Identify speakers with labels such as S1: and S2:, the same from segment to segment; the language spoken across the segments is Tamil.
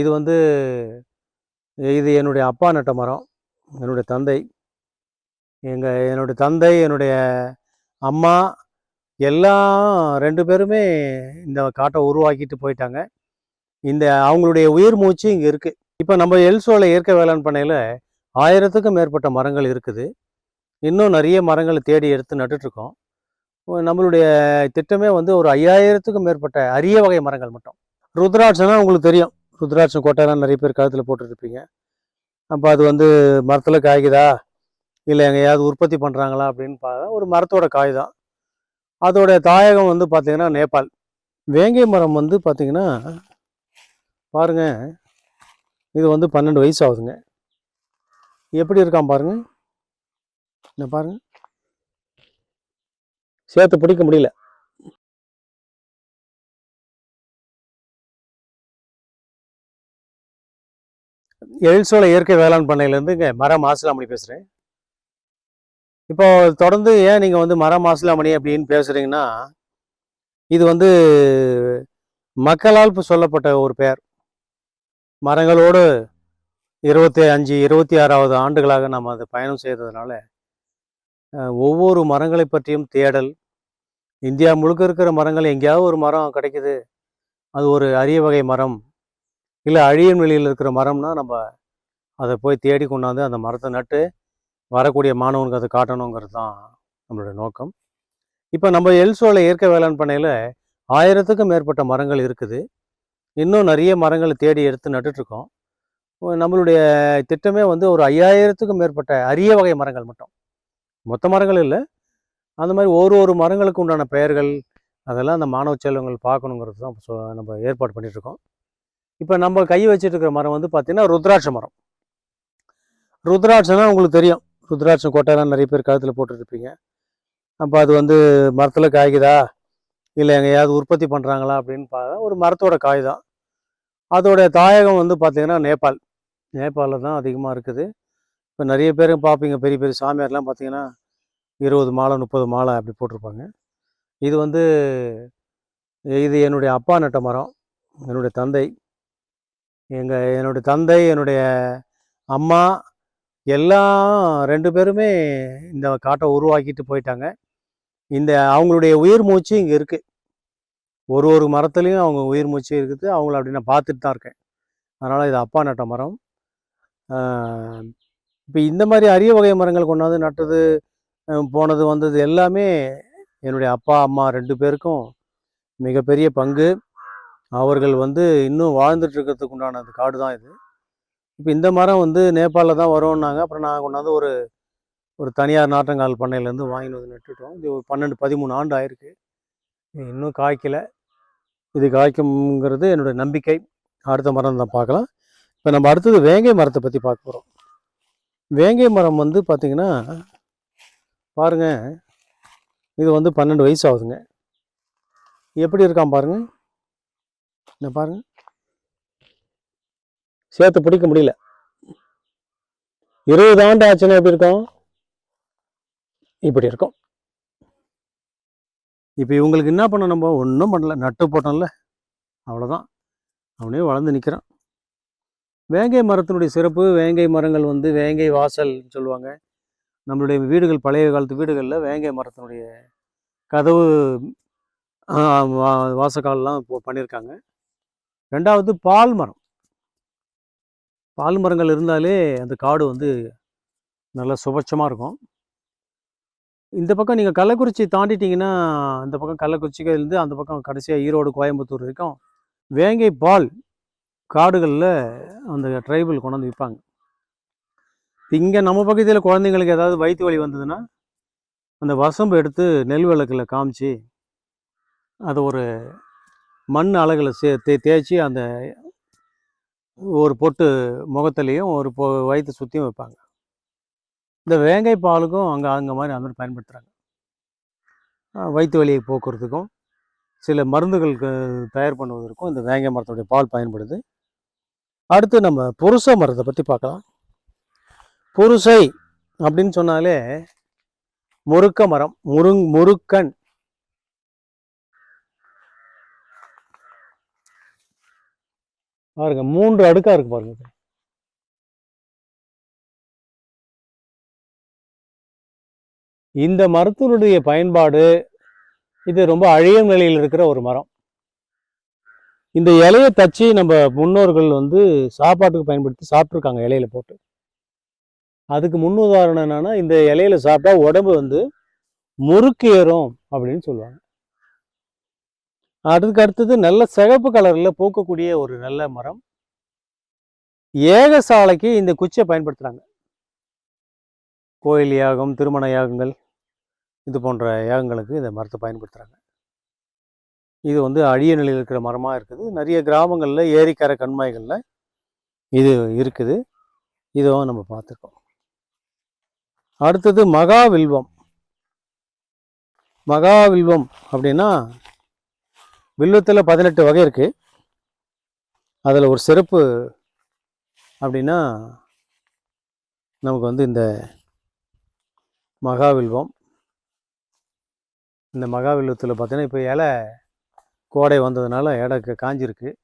S1: இது வந்து இது என்னுடைய அப்பா நட்ட மரம். என்னுடைய தந்தை. எங்கள் என்னுடைய தந்தை என்னுடைய அம்மா எல்லாம் ரெண்டு பேருமே இந்த காட்டை உருவாக்கிட்டு போயிட்டாங்க. இந்த அவங்களுடைய உயிர் மூச்சு இங்கே இருக்குது இப்போ நம்ம எல்சோவில் இயற்கை வேளாண் பண்ணையில் ஆயிரத்துக்கும் மேற்பட்ட மரங்கள் இருக்குது. இன்னும் நிறைய மரங்களை தேடி எடுத்து நட்டுட்ருக்கோம் நம்மளுடைய திட்டமே வந்து ஒரு ஐயாயிரத்துக்கும் மேற்பட்ட அரிய வகை மரங்கள் மட்டும். ருத்ராட்சம்னா உங்களுக்கு தெரியும். ருத்ராட்சம் கொட்டைலாம் நிறைய பேர் கழுத்தில் போட்டுட்ருப்பீங்க. அப்போ அது வந்து மரத்தில் காய்க்குதா? இல்லை எங்கேயாவது உற்பத்தி பண்ணுறாங்களா அப்படின்னு பார்த்தா ஒரு மரத்தோட காய் தான் அதோடைய தாயகம் வந்து பார்த்திங்கன்னா நேபாள். வேங்கை மரம் வந்து பார்த்திங்கன்னா பாருங்கள் இது வந்து பன்னெண்டு வயசு ஆகுதுங்க. எப்படி இருக்கான் பாருங்கள் என்ன பாருங்க. சேர்த்து பிடிக்க முடியல. எழில்சோலை இயற்கை வேளாண் பண்ணையிலேருந்து இங்கே மரம் மாசிலாமணி பேசுகிறேன் இப்போ தொடர்ந்து ஏன் நீங்கள் வந்து மரம் மாசிலாமணி அப்படின்னு பேசுகிறீங்கன்னா இது வந்து மக்களால் சொல்லப்பட்ட ஒரு பெயர். மரங்களோடு இருபத்தி அஞ்சு இருபத்தி ஆறாவது ஆண்டுகளாக நம்ம அதை பயணம் செய்கிறதுனால ஒவ்வொரு மரங்களை பற்றியும் தேடல் இந்தியா முழுக்க இருக்கிற மரங்கள் எங்கேயாவது ஒரு மரம் கிடைக்குது. அது ஒரு அரிய வகை மரம். இல்லை அழியும் நிலையில் இருக்கிற மரம்னா நம்ம அதை போய் தேடி கொண்டாந்து அந்த மரத்தை நட்டு வரக்கூடிய மாணவனுக்கு அதை காட்டணுங்கிறது தான் நம்மளுடைய நோக்கம். இப்போ நம்ம எல்சோல இயற்கை வேளாண் பண்ணையில் ஆயிரத்துக்கும் மேற்பட்ட மரங்கள் இருக்குது. இன்னும் நிறைய மரங்களை தேடி எடுத்து நட்டுட்ருக்கோம் நம்மளுடைய திட்டமே வந்து ஒரு ஐயாயிரத்துக்கும் மேற்பட்ட அரிய வகை மரங்கள் மட்டும். மொத்த மரங்கள் இல்லை. அந்த மாதிரி ஒரு ஒரு மரங்களுக்கு உண்டான பெயர்கள் அதெல்லாம் அந்த மாணவ செல்வங்கள் பார்க்கணுங்கிறது தான் நம்ம ஏற்பாடு பண்ணிகிட்ருக்கோம் இப்போ நம்ம கை வச்சுட்டு இருக்கிற மரம் வந்து பார்த்திங்கன்னா ருத்ராட்ச மரம். ருத்ராட்சம்னா உங்களுக்கு தெரியும். ருத்ராட்சம் கொட்டைலாம் நிறைய பேர் கழுத்தில் போட்டுட்ருப்பீங்க அப்போ அது வந்து மரத்தில் காய்க்குதா? இல்லை எங்கேயாவது உற்பத்தி பண்ணுறாங்களா அப்படின்னு பார்த்தா ஒரு மரத்தோட காய் தான். அதோடைய தாயகம் வந்து பார்த்திங்கன்னா நேபாள். நேபாளில் தான் அதிகமாக இருக்குது. இப்போ நிறைய பேர் பார்ப்பீங்க. பெரிய பெரிய சாமியார்லாம் பார்த்தீங்கன்னா இருபது மாலை முப்பது மாலை அப்படி போட்டிருப்பாங்க. இது வந்து இது என்னுடைய அப்பா நட்ட மரம். என்னுடைய தந்தை. எங்கள் என்னுடைய தந்தை என்னுடைய அம்மா எல்லாம் ரெண்டு பேருமே இந்த காட்டை உருவாக்கிட்டு போயிட்டாங்க. இந்த அவங்களுடைய உயிர் மூச்சு இங்கே இருக்குது ஒரு ஒரு மரத்துலேயும் அவங்க உயிர் மூச்சு இருக்குது. அவங்கள அப்படி நான் பார்த்துட்டு தான் இருக்கேன். அதனால் இது அப்பா நட்ட மரம். இப்போ இந்த மாதிரி அரிய வகை மரங்கள் கொண்டாந்து நட்டது போனது வந்தது எல்லாமே என்னுடைய அப்பா அம்மா ரெண்டு பேருக்கும் மிகப்பெரிய பங்கு. அவர்கள் வந்து இன்னும் வாழ்ந்துட்டு இருக்கிறதுக்கு உண்டான அந்த காடு தான் இது. இப்போ இந்த மரம் வந்து நேபாளில் தான் வரோன்னாங்க அப்புறம் நான் கொண்டாந்து ஒரு ஒரு தனியார் நாற்றங்கால் பண்ணையிலேருந்து வாங்கிட்டு வந்து நட்டுட்டோம். இது ஒரு பன்னெண்டு பதிமூணு ஆண்டு ஆயிருக்கு. இன்னும் காய்க்கலை. இது காய்க்கும்ங்கிறது என்னுடைய நம்பிக்கை. அடுத்த மரம் தான் பார்க்கலாம். இப்போ நம்ம அடுத்தது வேங்கை மரத்தை பற்றி பார்க்க போகிறோம் வேங்கை மரம் வந்து பார்த்திங்கன்னா பாருங்க. இது வந்து பன்னெண்டு வயசு ஆகுதுங்க. எப்படி இருக்கான் பாருங்கள் இந்த பாருங்க. சேர்த்து பிடிக்க முடியல. இருபது ஆண்டு ஆச்சுன்னா எப்படி இருக்கும்? இப்படி இருக்கும். இப்போ இவங்களுக்கு என்ன பண்ண நம்ம? ஒன்றும் பண்ணல. நட்டு போட்டோம்ல. அவ்வளோதான் அவனே வளர்ந்து நிற்கிறான் வேங்கை மரத்தினுடைய சிறப்பு வேங்கை மரங்கள் வந்து வேங்கை வாசல் சொல்லுவாங்க. நம்மளுடைய வீடுகள் பழைய காலத்து வீடுகளில் வேங்கை மரத்தினுடைய கதவு வாசக்கால்லாம் இப்போ பண்ணியிருக்காங்க ரெண்டாவது பால் மரம். பால் மரங்கள் இருந்தாலே அந்த காடு வந்து நல்லா சுபட்சமாக இருக்கும். இந்த பக்கம் நீங்கள் கள்ளக்குறிச்சி தாண்டிட்டிங்கன்னா இந்த பக்கம் கள்ளக்குறிச்சியிலேருந்து அந்த பக்கம் கடைசியாக ஈரோடு கோயம்புத்தூர் வரைக்கும் வேங்கை பால் காடுகளில் அந்த ட்ரைபிள் கொண்டாந்து விற்பாங்க இங்கே நம்ம பக்கத்தில் குழந்தைங்களுக்கு ஏதாவது வயிற்று வலி வந்ததுன்னா அந்த வசம்பு எடுத்து நெல் விளக்கில் காமிச்சு அதை ஒரு மண் அலகில் சே தே தேய்ச்சி அந்த ஒரு பொட்டு முகத்துலேயும் ஒரு பொ வயிற்று சுற்றியும் வைப்பாங்க. இந்த வேங்கை பாலுக்கும் அங்கே அங்கே மாதிரி அந்த மாதிரி பயன்படுத்துகிறாங்க வயிற்று வலியை போக்குறதுக்கும் சில மருந்துகளுக்கு தயார் பண்ணுவதற்கும் இந்த வேங்கை மரத்துடைய பால் பயன்படுது. அடுத்து நம்ம புருச மரத்தை பற்றி பார்க்கலாம். புருசை அப்படின்னு சொன்னாலே முருக்க மரம் முருங் முருக்கன் பாருங்க மூன்று அடுக்கா இருக்கு பாருங்க இந்த மரத்தினுடைய பயன்பாடு இது ரொம்ப அழியும் நிலையில் இருக்கிற ஒரு மரம். இந்த இலையை தச்சு நம்ம முன்னோர்கள் வந்து சாப்பாட்டுக்கு பயன்படுத்தி சாப்பிட்ருக்காங்க இலையில போட்டு. அதுக்கு முன்னுதாரணம் என்னன்னா இந்த இலையில சாப்பிட்டா உடம்பு வந்து முறுக்கு ஏறும் அப்படின்னு சொல்லுவாங்க. அதுக்கு அடுத்தது நல்ல சிகப்பு கலரில் பூக்கக்கூடிய ஒரு நல்ல மரம். ஏகசாலைக்கு இந்த குச்சியை பயன்படுத்துகிறாங்க கோயில் யாகம் திருமண யாகங்கள் இது போன்ற யாகங்களுக்கு இந்த மரத்தை பயன்படுத்துகிறாங்க இது வந்து அழிய நிலையில் இருக்கிற மரமாக இருக்குது. நிறைய கிராமங்களில் ஏரிக்கரை கண்மாய்களில் இது இருக்குது. இதுவும் நம்ம பார்த்துருக்கோம். அடுத்தது மகாவில்வம் மகாவில்வம் அப்படின்னா வில்வத்தில் பதினெட்டு வகை இருக்குது அதில் ஒரு சிறப்பு அப்படின்னா நமக்கு வந்து இந்த மகாவில்வம் இந்த மகாவில்வத்தில் பார்த்தீங்கன்னா இப்போ இலை கோடை வந்ததுனால இடக்கு க- காஞ்சிருக்கு.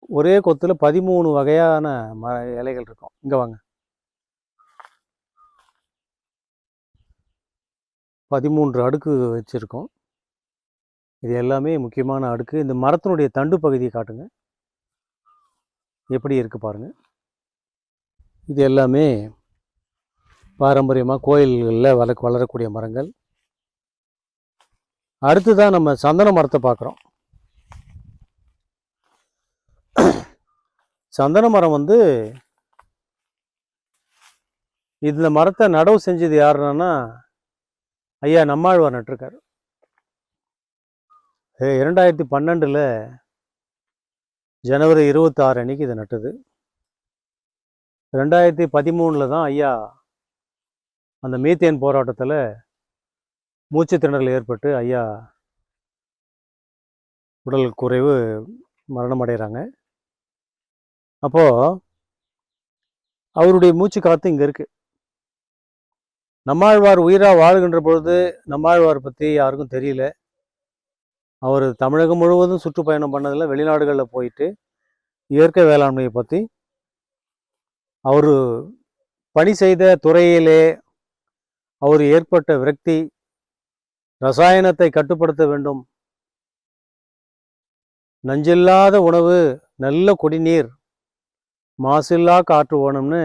S1: ஒரே கொத்தில் பதிமூணு வகையான ம இலைகள் இருக்கும். இங்கே வாங்க. பதிமூன்று அடுக்கு வச்சுருக்கோம். இது எல்லாமே முக்கியமான அடுக்கு. இந்த மரத்தினுடைய தண்டு பகுதியை காட்டுங்க. எப்படி இருக்குது பாருங்கள் இது எல்லாமே பாரம்பரியமாக கோயில்களில் வள வளரக்கூடிய மரங்கள். அடுத்ததான் நம்ம சந்தன மரத்தை பார்க்குறோம். சந்தன மரம் வந்து இந்த மரத்தை நடவு செஞ்சது யாருன்னா ஐயா நம்மாழ்வார் நட்டிருக்காரு. இரண்டாயிரத்தி பன்னெண்டில் ஜனவரி இருபத்தாறு அன்னைக்கு இதை நட்டது. ரெண்டாயிரத்தி பதிமூணில் தான் ஐயா அந்த மீத்தேன் போராட்டத்தில் மூச்சு திணறல் ஏற்பட்டு ஐயா உடல் குறைவு மரணம் அடைகிறாங்க அப்போது அவருடைய மூச்சு காற்று இங்கே இருக்குது நம்மாழ்வார் உயிராக வாழுகின்ற பொழுது நம்மாழ்வார் பற்றி யாருக்கும் தெரியல. அவர் தமிழகம் முழுவதும் சுற்றுப்பயணம் பண்ணதில் வெளிநாடுகளில் போயிட்டு இயற்கை வேளாண்மையை பற்றி அவர் பணி செய்த துறையிலே அவர் ஏற்பட்ட விரக்தி ரசாயனத்தை கட்டுப்படுத்த வேண்டும் நஞ்சில்லாத உணவு நல்ல குடிநீர் மாசில்லா காற்று ஓணும்னு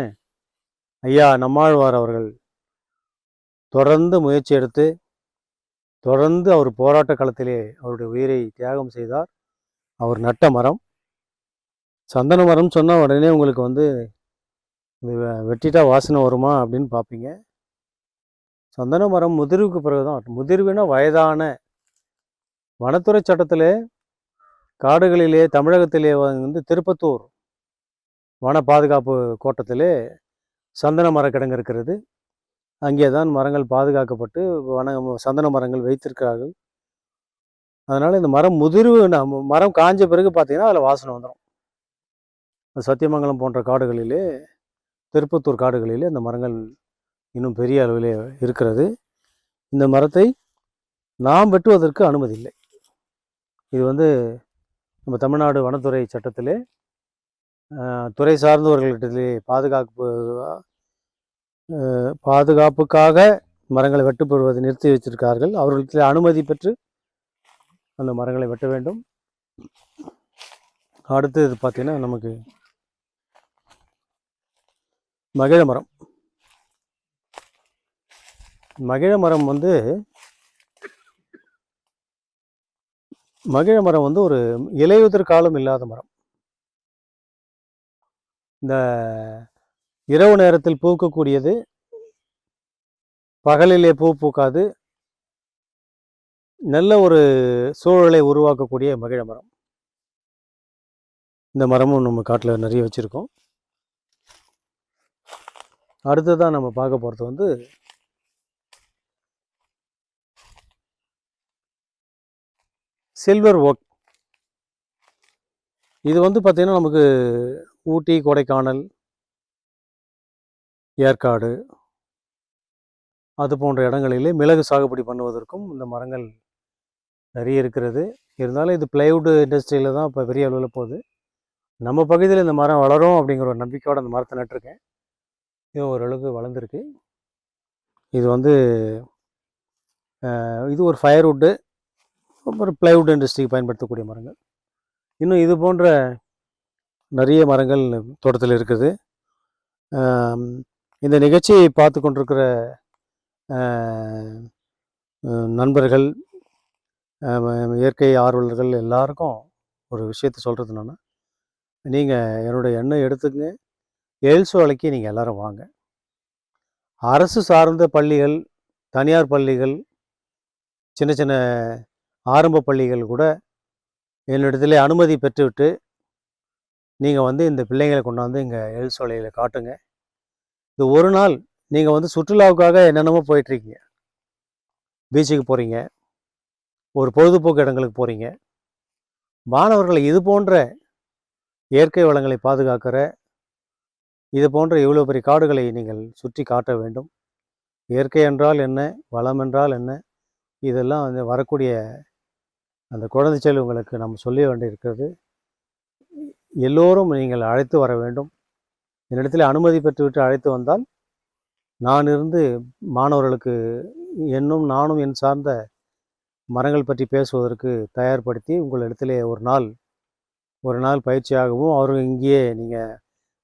S1: ஐயா நம்மாழ்வார் அவர்கள் தொடர்ந்து முயற்சி எடுத்து தொடர்ந்து அவர் போராட்ட களத்திலே அவருடைய உயிரை தியாகம் செய்தார். அவர் நட்ட மரம். சந்தன மரம் சொன்னால் உடனே உங்களுக்கு வந்து இந்த வெ- வெட்டிட்டா வாசனை வருமா அப்படின்னு பார்ப்பீங்க சந்தன மரம் முதிர்வுக்கு பிறகுதான். முதிர்வுனா வயதான. வனத்துறை சட்டத்திலே காடுகளிலே தமிழகத்திலே வந்து திருப்பத்தூர் வன பாதுகாப்பு கோட்டத்திலே சந்தன மரக்கிடங்கு இருக்கிறது. அங்கே தான் மரங்கள் பாதுகாக்கப்பட்டு வன சந்தன மரங்கள் வைத்திருக்கிறார்கள். அதனால் இந்த மரம் முதிர்வு மரம் காஞ்ச பிறகு பார்த்திங்கன்னா அதில் வாசனை வந்துடும் சத்தியமங்கலம் போன்ற காடுகளிலே திருப்பத்தூர் காடுகளிலே இந்த மரங்கள் இன்னும் பெரிய அளவிலே இருக்கிறது. இந்த மரத்தை நாம் வெட்டுவதற்கு அனுமதி இல்லை இது வந்து நம்ம தமிழ்நாடு வனத்துறை சட்டத்திலே துறை சார்ந்தவர்களிடத்திலே பாதுகாப்பு பாதுகாப்புக்காக மரங்களை வெட்டுப்படுவதை நிறுத்தி வச்சிருக்கார்கள். அவர்களுக்கு அனுமதி பெற்று அந்த மரங்களை வெட்ட வேண்டும். அடுத்தது பார்த்திங்கன்னா நமக்கு மகிழ மரம். மகிழ மரம் வந்து மகிழ மரம் வந்து ஒரு இலையுதிர் காலம் இல்லாத மரம். இந்த இரவு நேரத்தில் பூக்கக்கூடியது. பகலிலே பூ பூக்காது. நல்ல ஒரு சூழலை உருவாக்கக்கூடிய மகிழ மரம். இந்த மரமும் நம்ம காட்டில் நிறைய வச்சுருக்கோம். அடுத்ததாக நம்ம பார்க்க போகிறது வந்து சில்வர் ஒர்க் இது வந்து பார்த்திங்கன்னா நமக்கு ஊட்டி கொடைக்கானல் ஏற்காடு அது போன்ற இடங்களிலே மிளகு சாகுபடி பண்ணுவதற்கும் இந்த மரங்கள் நிறைய இருக்கிறது. இருந்தாலும் இது பிளைவுட் இண்டஸ்ட்ரியில் தான் இப்போ பெரிய அளவில் போகுது. நம்ம பகுதியில் இந்த மரம் வளரும் அப்படிங்கிற ஒரு நம்பிக்கையோட அந்த மரத்தை நட்டிருக்கேன். இது ஓரளவுக்கு வளர்ந்துருக்கு. இது வந்து இது ஒரு ஃபயர்வுட்டு அப்புறம் ப்ளைவுட் இண்டஸ்ட்ரிக்கு பயன்படுத்தக்கூடிய மரங்கள். இன்னும் இது போன்ற நிறைய மரங்கள் தோட்டத்தில் இருக்குது. இந்த நிகழ்ச்சியை பார்த்து கொண்டிருக்கிற நண்பர்கள் இயற்கை ஆர்வலர்கள் எல்லாருக்கும் ஒரு விஷயத்த சொல்கிறது என்னென்னா நீங்கள் என்னுடைய எண்ணம் எடுத்துக்கங்க. எல்சோ வலைக்கு நீங்கள் எல்லோரும் வாங்க. அரசு சார்ந்த பள்ளிகள் தனியார் பள்ளிகள் சின்ன சின்ன ஆரம்ப பள்ளிகள் கூட என்னிடத்துல அனுமதி பெற்றுவிட்டு நீங்கள் வந்து இந்த பிள்ளைங்களை கொண்டாந்து இங்கே எழுசோலையில் காட்டுங்க. இது ஒரு நாள் நீங்கள் வந்து சுற்றுலாவுக்காக என்னென்னமோ போயிட்டுருக்கீங்க. பீச்சுக்கு போகிறீங்க ஒரு பொழுதுபோக்கு இடங்களுக்கு போகிறீங்க மாணவர்களை இது போன்ற இயற்கை வளங்களை பாதுகாக்கிற இது போன்ற இவ்வளோ பெரிய காடுகளை நீங்கள் சுற்றி காட்ட வேண்டும். இயற்கை என்றால் என்ன? வளம் என்றால் என்ன? இதெல்லாம் வந்து வரக்கூடிய அந்த குழந்தை செல்வங்களுக்கு நம்ம சொல்ல வேண்டியிருக்கிறது. எல்லோரும் நீங்கள் அழைத்து வர வேண்டும். என்னிடத்தில் அனுமதி பெற்றுவிட்டு அழைத்து வந்தால் நான் இருந்து மாணவர்களுக்கு என்னும் நானும் என் சார்ந்த மரங்கள் பற்றி பேசுவதற்கு தயார்படுத்தி உங்கள் உங்களிடத்திலே ஒரு நாள் ஒரு நாள் பயிற்சியாகவும் அவர்கள் இங்கேயே நீங்கள்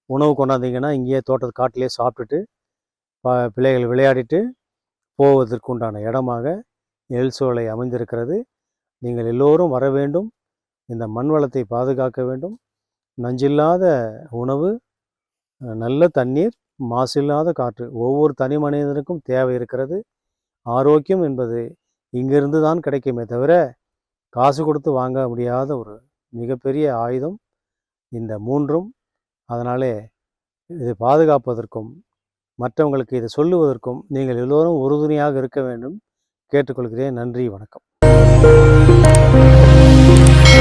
S1: உணவு கொண்டாந்தீங்கன்னா இங்கேயே தோட்டத்து காட்டிலே சாப்பிட்டுட்டு ப- பிள்ளைகள் விளையாடிட்டு போவதற்கு உண்டான இடமாக எல்சோலை அமைந்திருக்கிறது. நீங்கள் எல்லோரும் வர வேண்டும். இந்த மண் வளத்தை பாதுகாக்க வேண்டும். நஞ்சில்லாத உணவு நல்ல தண்ணீர் மாசில்லாத காற்று. ஒவ்வொரு தனி மனிதனுக்கும் தேவை இருக்கிறது. ஆரோக்கியம் என்பது இங்கிருந்து தான் கிடைக்குமே தவிர காசு கொடுத்து வாங்க முடியாத ஒரு மிகப்பெரிய ஆயுதம் இந்த மூன்றும். அதனாலே இதை பாதுகாப்பதற்கும் மற்றவங்களுக்கு இதை சொல்லுவதற்கும் நீங்கள் எல்லோரும் உறுதுணையாக இருக்க வேண்டும். கேட்டுக்கொள்கிறேன். நன்றி வணக்கம்.